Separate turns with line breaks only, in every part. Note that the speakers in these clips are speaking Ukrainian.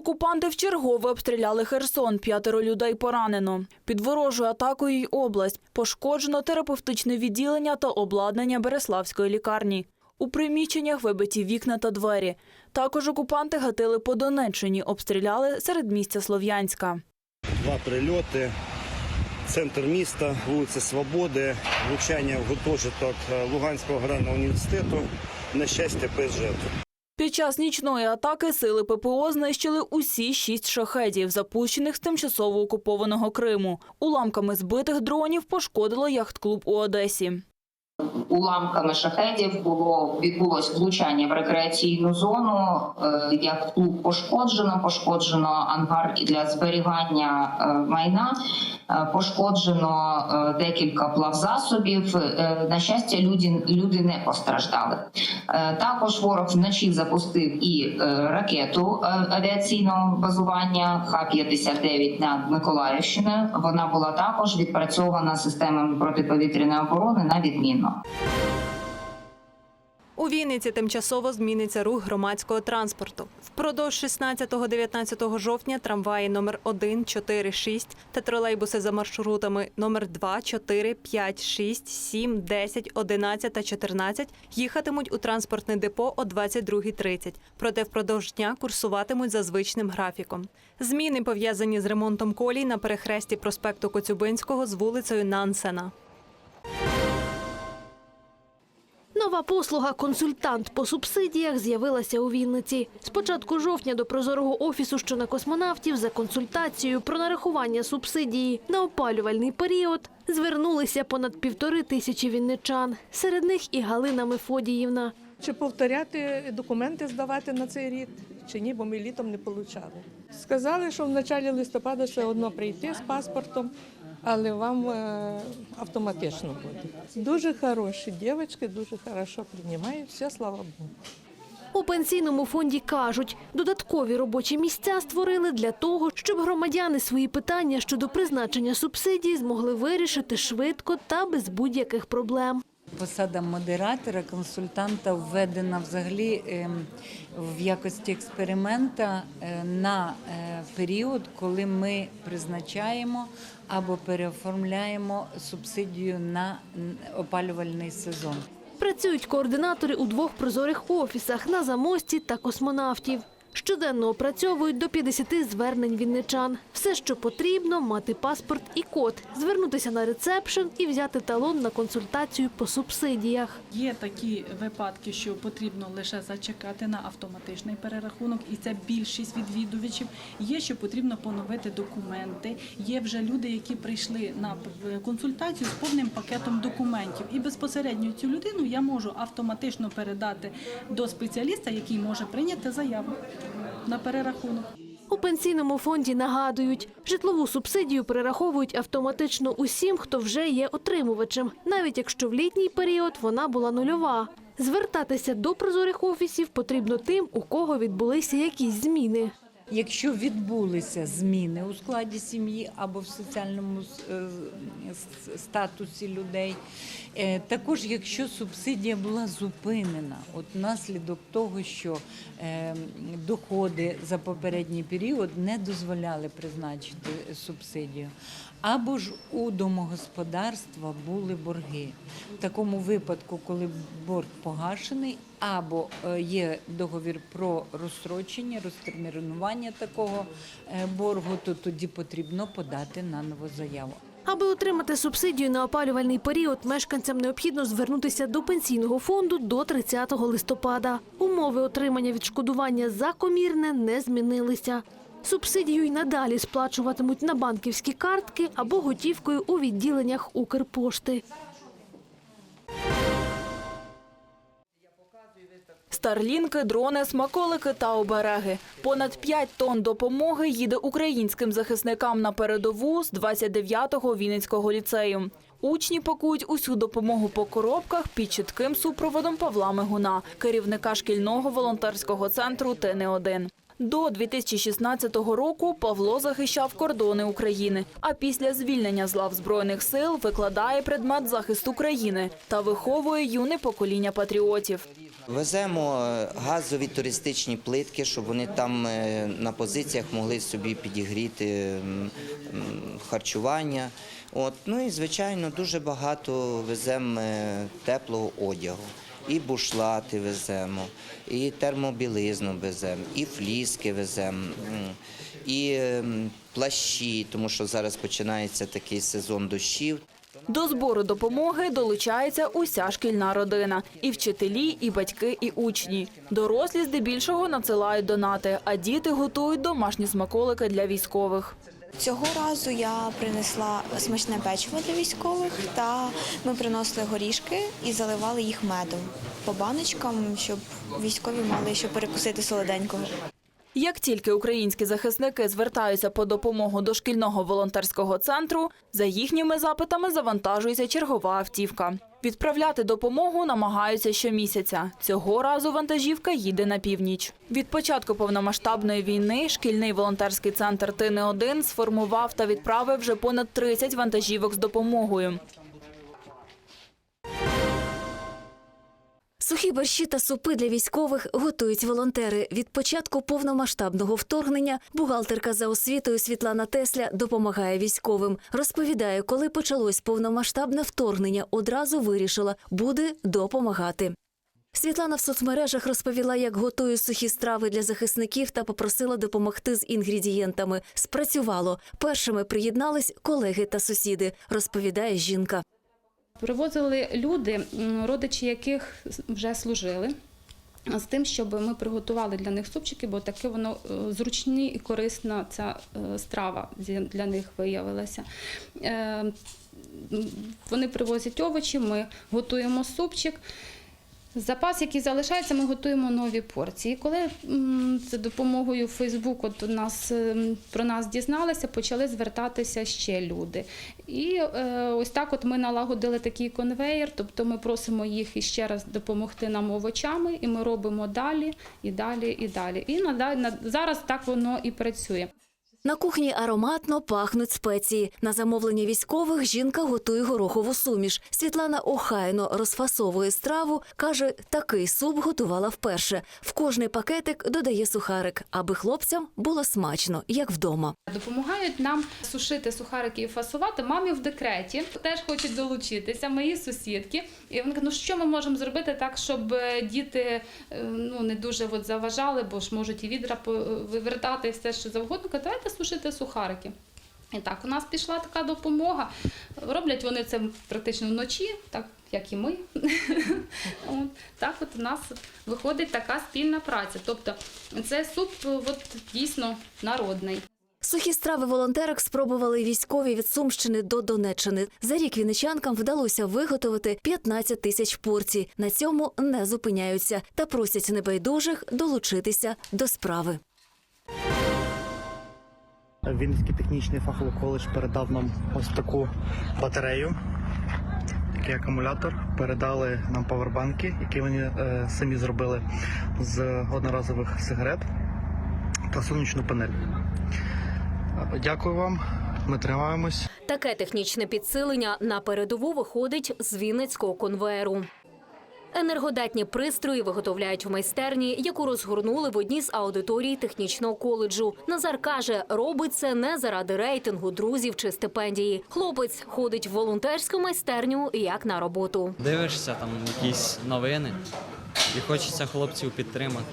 Окупанти вчергове обстріляли Херсон. П'ятеро людей поранено. Під ворожою атакою й область пошкоджено терапевтичне відділення та обладнання Береславської лікарні. У приміщеннях вибиті вікна та двері. Також окупанти гатили по Донеччині, обстріляли серед місця Слов'янська.
Два прильоти. Центр міста, вулиця Свободи, влучання в гуртожиток е, Луганського аграрного університету. На щастя, без.
Під час нічної атаки сили ППО знищили усі шість шахедів, запущених з тимчасово окупованого Криму. Уламками збитих дронів пошкодило яхт-клуб у Одесі.
Уламками шахедів було відбулось влучання в рекреаційну зону. Е, Як клуб пошкоджено, пошкоджено ангар і для зберігання е, майна, е, пошкоджено декілька плавзасобів. На щастя, люди, люди не постраждали. Також ворог вночі запустив і ракету авіаційного базування Х-59 над Миколаївщиною. Вона була також відпрацьована системами протиповітряної оборони на відмінно.
У Вінниці тимчасово зміниться рух громадського транспорту. Впродовж 16-19 жовтня трамваї номер 1, 4, 6 та тролейбуси за маршрутами номер 2, 4, 5, 6, 7, 10, 11 та 14 їхатимуть у транспортне депо о 22.30. Проте впродовж дня курсуватимуть за звичним графіком. Зміни пов'язані з ремонтом колій на перехресті проспекту Коцюбинського з вулицею Нансена.
Нова послуга консультант по субсидіях з'явилася у Вінниці. З початку жовтня до прозорого офісу, що на космонавтів, за консультацією про нарахування субсидії на опалювальний період звернулися понад півтори тисячі вінничан. Серед них і Галина Мефодіївна.
Чи повторяти документи здавати на цей рік, чи ні, бо ми літом не отримали. Сказали, що в началі листопада все одно прийти з паспортом, але вам е, автоматично буде. Дуже хороші дівчатки, дуже хорошо приймають, все, слава Богу.
У пенсійному фонді кажуть, додаткові робочі місця створили для того, щоб громадяни свої питання щодо призначення субсидій змогли вирішити швидко та без будь-яких проблем.
Посада модератора, консультанта введена взагалі ем, в якості експеримента е, на е, період, коли ми призначаємо або переоформляємо субсидію на опалювальний сезон.
Працюють координатори у двох прозорих офісах на замості та космонавтів. Щоденно опрацьовують до 50 звернень вінничан. Все, що потрібно, мати паспорт і код, звернутися на рецепшн і взяти талон на консультацію по субсидіях.
Є такі випадки, що потрібно лише зачекати на автоматичний перерахунок, і це більшість відвідувачів. Є, що потрібно поновити документи. Є вже люди, які прийшли на консультацію з повним пакетом документів. І безпосередньо цю людину я можу автоматично передати до спеціаліста, який може прийняти заяву на перерахунок.
У пенсійному фонді нагадують, житлову субсидію перераховують автоматично усім, хто вже є отримувачем, навіть якщо в літній період вона була нульова. Звертатися до прозорих офісів потрібно тим, у кого відбулися якісь зміни.
Якщо відбулися зміни у складі сім'ї або в соціальному е, статусі людей, також якщо субсидія була зупинена, от внаслідок того, що е, доходи за попередній період не дозволяли призначити субсидію, або ж у домогосподарства були борги. В такому випадку, коли борг погашений, або е, є договір про розстрочення, розтермінування такого е, боргу, то тоді потрібно подати на нову заяву.
Аби отримати субсидію на опалювальний період, мешканцям необхідно звернутися до пенсійного фонду до 30 листопада. Умови отримання відшкодування за комірне не змінилися. Субсидію й надалі сплачуватимуть на банківські картки або готівкою у відділеннях Укрпошти.
Старлінки, дрони, смаколики та обереги. Понад 5 тонн допомоги їде українським захисникам на передову з 29-го Вінницького ліцею. Учні пакують усю допомогу по коробках під чітким супроводом Павла Мигуна, керівника шкільного волонтерського центру ТН1. До 2016 року Павло захищав кордони України, а після звільнення з лав Збройних сил викладає предмет захисту країни та виховує юне покоління патріотів.
Веземо е, газові туристичні плитки, щоб вони там е, на позиціях могли собі підігріти харчування. От. Ну і, звичайно, дуже багато веземо е, теплого одягу. І бушлати веземо, і термобілизну веземо, і фліски веземо, і плащі, тому що зараз починається такий сезон дощів.
До збору допомоги долучається уся шкільна родина – і вчителі, і батьки, і учні. Дорослі здебільшого надсилають донати, а діти готують домашні смаколики для військових.
Цього разу я принесла смачне печиво для військових, та ми приносили горішки і заливали їх медом по баночкам, щоб військові мали що перекусити солоденького.
Як тільки українські захисники звертаються по допомогу до шкільного волонтерського центру, за їхніми запитами завантажується чергова автівка. Відправляти допомогу намагаються щомісяця. Цього разу вантажівка їде на північ. Від початку повномасштабної війни шкільний волонтерський центр Тини 1 сформував та відправив вже понад 30 вантажівок з допомогою.
Сухі борщі та супи для військових готують волонтери. Від початку повномасштабного вторгнення бухгалтерка за освітою Світлана Тесля допомагає військовим. Розповідає, коли почалось повномасштабне вторгнення, одразу вирішила буде допомагати. Світлана в соцмережах розповіла, як готує сухі страви для захисників та попросила допомогти з інгредієнтами. Спрацювало. Першими приєднались колеги та сусіди, розповідає жінка.
Привозили люди, родичі яких вже служили. З тим, щоб ми приготували для них супчики, бо таке воно е, зручні і корисна ця е, страва для них виявилася. Е, Вони привозять овочі, ми готуємо супчик. Запас, який залишається, ми готуємо нові порції. Коли за допомогою Фейсбуку от нас ем, про нас дізналися, почали звертатися ще люди. І е, ось так, от ми налагодили такий конвейер. Тобто, ми просимо їх іще раз допомогти нам овочами, і ми робимо далі, і далі, і далі. І нада- на зараз так воно і працює.
На кухні ароматно пахнуть спеції. На замовлення військових жінка готує горохову суміш. Світлана охайно розфасовує страву. каже, такий суп готувала вперше. В кожний пакетик додає сухарик, аби хлопцям було смачно, як вдома.
Допомагають нам сушити сухарики і фасувати. Мамі в декреті теж хочуть долучитися. Мої сусідки. І вони кажуть, ну що ми можемо зробити так, щоб е, діти е, ну не дуже от заважали, бо ж можуть і відра по- вивертати, і все що завгодно. Кажуть, Давайте сушити сухарики. І так, у нас пішла така допомога. Роблять вони це практично вночі, так як і ми. От, так от у нас виходить така спільна праця. Тобто це суп от, дійсно народний.
Сухі страви волонтерок спробували військові від Сумщини до Донеччини. За рік вінничанкам вдалося виготовити 15 тисяч порцій. На цьому не зупиняються та просять небайдужих долучитися до справи.
Вінницький технічний фаховий коледж передав нам ось таку батарею, такий акумулятор. Передали нам павербанки, які вони е, самі зробили з одноразових сигарет та сонячну панель. Е, Дякую вам. Ми тримаємось.
Таке технічне підсилення на передову виходить з Вінницького конвеєру. Енергодатні пристрої виготовляють в майстерні, яку розгорнули в одній з аудиторій технічного коледжу. Назар каже, робить це не заради рейтингу, друзів чи стипендії. Хлопець ходить в волонтерську майстерню як на роботу.
Дивишся там якісь новини і хочеться хлопців підтримати.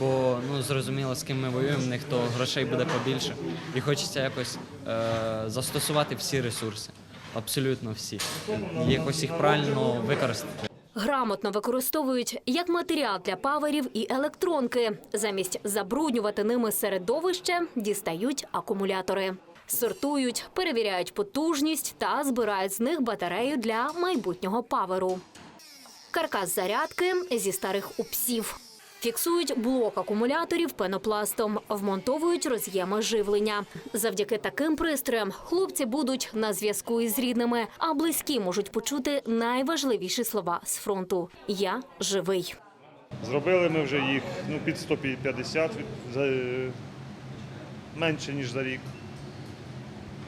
Бо ну зрозуміло, з ким ми воюємо, в них то грошей буде побільше. І хочеться якось е, застосувати всі ресурси, абсолютно всі, і якось їх правильно використати.
Грамотно використовують як матеріал для паверів і електронки. Замість забруднювати ними середовище, дістають акумулятори. Сортують, перевіряють потужність та збирають з них батарею для майбутнього паверу. Каркас зарядки зі старих упсів. Фіксують блок акумуляторів пенопластом, вмонтовують роз'єми живлення. Завдяки таким пристроям хлопці будуть на зв'язку із рідними, а близькі можуть почути найважливіші слова з фронту: Я живий.
Зробили ми вже їх ну, під 150 від- е, менше, ніж за рік.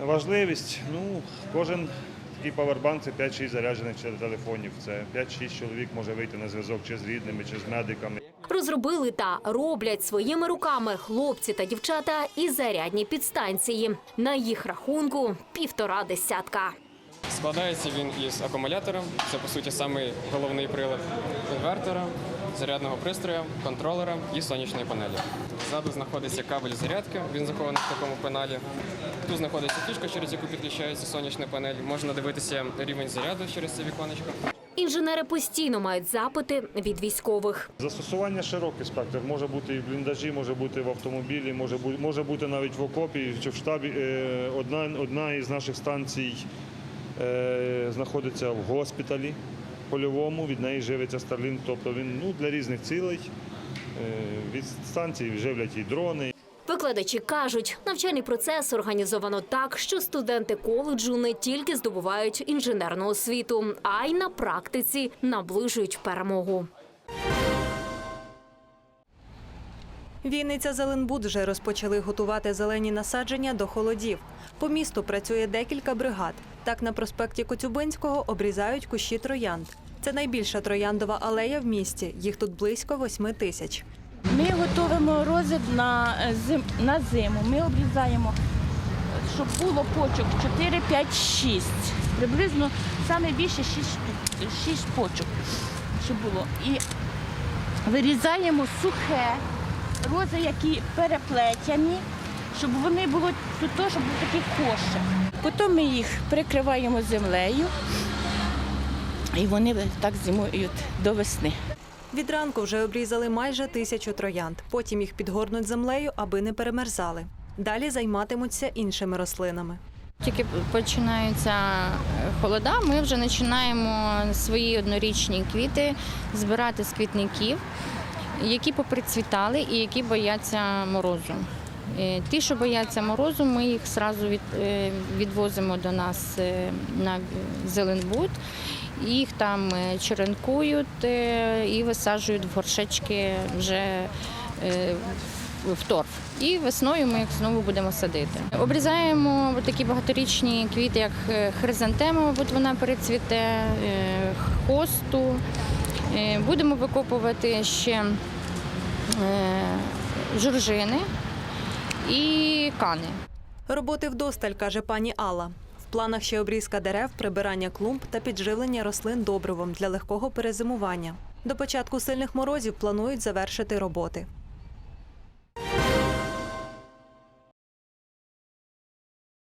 Важливість, ну, кожен павербанк це 5-6 заряджених телефонів. Це 5-6 чоловік може вийти на зв'язок чи з рідними, чи з медиками.
Розробили та роблять своїми руками хлопці та дівчата і зарядні підстанції. На їх рахунку півтора десятка.
Складається він із акумулятора, це по суті самий головний прилад, інвертора, зарядного пристрою, контролера і сонячної панелі. Ззаду знаходиться кабель зарядки, він захований в такому пеналі. Тут знаходиться фішка, через яку підключається сонячна панель. Можна дивитися рівень заряду через це віконечко.
Інженери постійно мають запити від військових.
Застосування широкий спектр. Може бути і в бліндажі, може бути в автомобілі, може бути, може бути навіть в окопі чи в штабі. Е, Одна, одна із наших станцій е, знаходиться в госпіталі польовому, від неї живиться Starlink, тобто він ну, для різних цілей. Е, Від станції живлять і дрони,
Викладачі кажуть, навчальний процес організовано так, що студенти коледжу не тільки здобувають інженерну освіту, а й на практиці наближують перемогу.
Вінниця Зеленбуд вже розпочали готувати зелені насадження до холодів. По місту працює декілька бригад. Так на проспекті Коцюбинського обрізають кущі троянд. Це найбільша трояндова алея в місті. Їх тут близько восьми тисяч.
Ми готуємо розріб на, е, зим, на зиму. Ми обрізаємо, щоб було почок 4, 5, 6. Приблизно саме більше 6, 6 почок, щоб було. І вирізаємо сухе, рози, які переплетені, щоб вони були тут, щоб був такий кошик. Потім ми їх прикриваємо землею, і вони так зимують до весни.
Від ранку вже обрізали майже тисячу троянд. Потім їх підгорнуть землею, аби не перемерзали. Далі займатимуться іншими рослинами.
Тільки починаються е, холода, ми вже починаємо свої однорічні квіти збирати з квітників, які поприцвітали і які бояться морозу. Е, Ті, що бояться морозу, ми їх одразу від, е, відвозимо до нас на Зеленбуд. Їх там е, черенкують е, і висаджують в горшечки вже е, в торф. І весною ми їх знову будемо садити. Обрізаємо такі багаторічні квіти, як хризантема, мабуть, вона перецвіте, хосту. Будемо викопувати ще журжини і кани.
Роботи вдосталь, каже пані Алла. Планах ще обрізка дерев, прибирання клумб та підживлення рослин добривом для легкого перезимування. До початку сильних морозів планують завершити роботи.